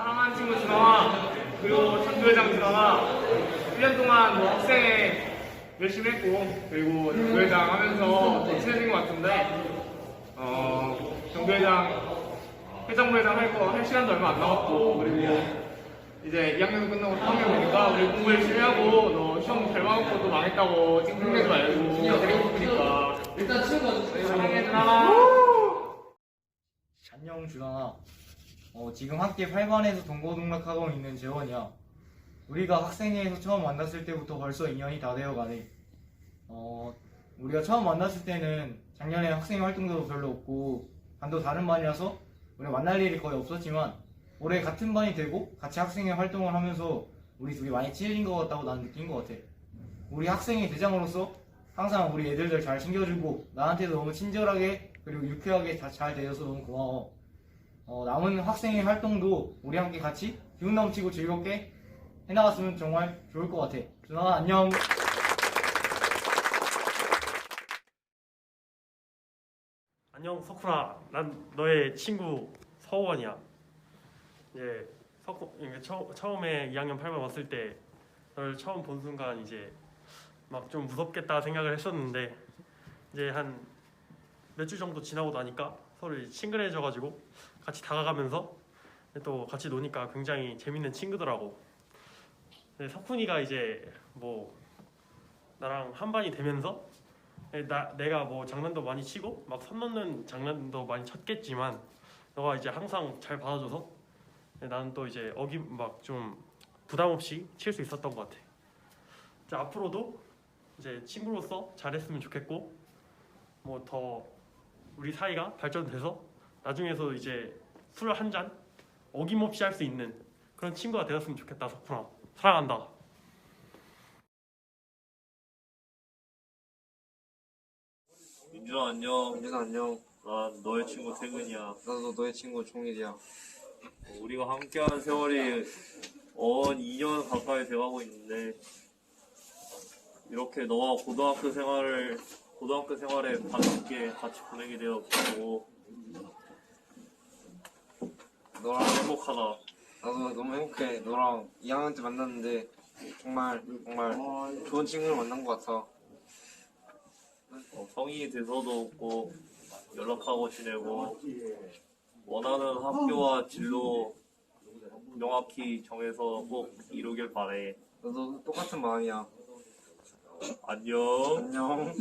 사랑하는 친구 진원아 그리고 전도회장 진원아 1년 동안 뭐 학생회 열심히 했고 그리고 전도회장 하면서 더 친해진 것 같은데 어 정교회장 회장부회장 할거할 시간도 얼마 안 남았고 그리고 이제 2학년 끝나고 3학년 보니까 우리 공부 열심히 하고 너 시험 잘 맞고 또 망했다고 찍는 거지, 말고. 그리고 싶으니까 일단 친구 사랑해 준아 안녕 준아 어, 지금 학교 8반에서 동고동락하고 있는 재원이야. 우리가 학생회에서 처음 만났을 때부터 벌써 2년이 다 되어가네. 어, 우리가 처음 만났을 때는 작년에 학생회 활동도 별로 없고 반도 다른 반이라서 우리가 만날 일이 거의 없었지만 올해 같은 반이 되고 같이 학생회 활동을 하면서 우리 둘이 많이 친해진 것 같다고 나는 느낀 것 같아. 우리 학생회 대장으로서 항상 우리 애들들 잘 챙겨주고 나한테도 너무 친절하게 그리고 유쾌하게 다 잘 대해서 너무 고마워. 어, 남은 학생회 활동도 우리 함께 같이 기운 넘치고 즐겁게 해나갔으면 정말 좋을 것 같아. 준아 안녕. 안녕 석훈아 난 너의 친구 서원이야 이제 석훈 이게 처, 처음에 2학년 8반 왔을 때 너를 처음 본 순간 이제 막 좀 무섭겠다 생각을 했었는데 이제 한 몇 주 정도 지나고 나니까 서로 친근해져가지고 같이 다가가면서 또 같이 노니까 굉장히 재밌는 친구더라고 근데 석훈이가 이제 뭐 나랑 한 반이 되면서 네, 나 내가 뭐 장난도 많이 치고 막 선 넘는 장난도 많이 쳤겠지만 너가 이제 항상 잘 받아줘서 네, 나는 또 이제 어기 막좀 부담 없이 칠 수 있었던 것 같아. 이제 앞으로도 이제 친구로서 잘했으면 좋겠고 뭐 더 우리 사이가 발전돼서 나중에서 이제 술 한 잔 어김없이 할 수 있는 그런 친구가 되었으면 좋겠다 석훈아 사랑한다. 민준아 안녕. 민준아 안녕 난 너의 친구 태근이야. 나도 너의 친구 종일이야 어, 우리가 함께한 세월이 언 2년 가까이 돼가고 있는데 이렇게 너와 고등학교 생활을 고등학교 생활에 반갑게 같이 보내게 되었고 너랑 행복하다. 나도 너무 행복해 너랑 2학년 때 만났는데 정말 정말 좋은 친구를 만난 것 같아 어, 성인이 돼서도 꼭 연락하고 지내고 원하는 학교와 진로 명확히 정해서 꼭 이루길 바래. 너도 똑같은 마음이야 안녕. 안녕